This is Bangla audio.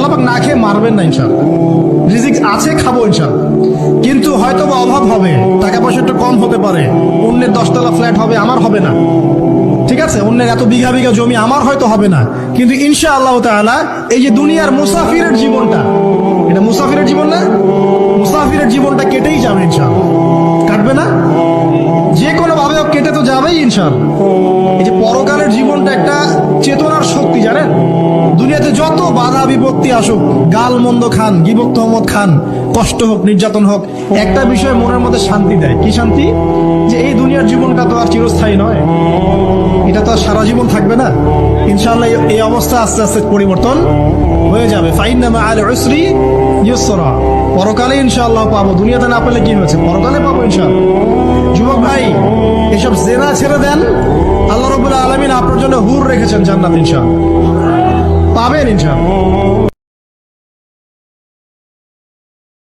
আল্লাহ না খেয়ে মারবেন না ইনশাল্লাহ রিজিক আছে, খাব ইনশাল্লাহ কিন্তু হয়তো বা অভাব হবে, টাকা পয়সা একটু কম হতে পারে, অন্যের দশতলা ফ্ল্যাট হবে, আমার হবে না। ঠিক আছে? অন্যের এত বিঘা বিঘা জমি আমার হয়তো হবে না। কিন্তু ইনশা আল্লাহ তাআলা এই যে দুনিয়ার মুসাফিরের জীবনটা, এটা মুসাফিরের জীবন না, মুসাফিরের জীবনটা কেটেই যাবে ইনশাআল্লাহ। কাটবে না? যে কোনো ভাবে কেটে তো যাবেই ইনশাআল্লাহ। এই যে পরকালের জীবনটা একটা দুনিয়াতে যত বাধা বিপত্তি আসুক, গাল মন্দ খান গিবক তহমত খান, কষ্ট হোক, নির্যাতন হোক, একটা বিষয় মনের মধ্যে শান্তি দেয়। কি শান্তি? যে এই দুনিয়ার জীবনটা তো আর চিরস্থায়ী নয়। এটা তো আর সারা জীবন থাকবে না। ইনশাআল্লাহ এই- অবস্থা আস্তে আস্তে পরিবর্তন হয়ে যাবে। ফাইনামা আল উসরি ইউসরা। পরকালে ইনশাআল্লাহ পাবো। দুনিয়াতে না পেলে কি হয়েছে? পরকালে পাবো ইনশাআল্লাহ। যুবক ভাই, এসব জেনা ছেড়ে দেন। আল্লাহ রবুল্লাহ আলমিন আপনার জন্য হুর রেখেছেন জান্নাত ইনশাআল্লাহ। পাবেন ইনশাআল্লাহ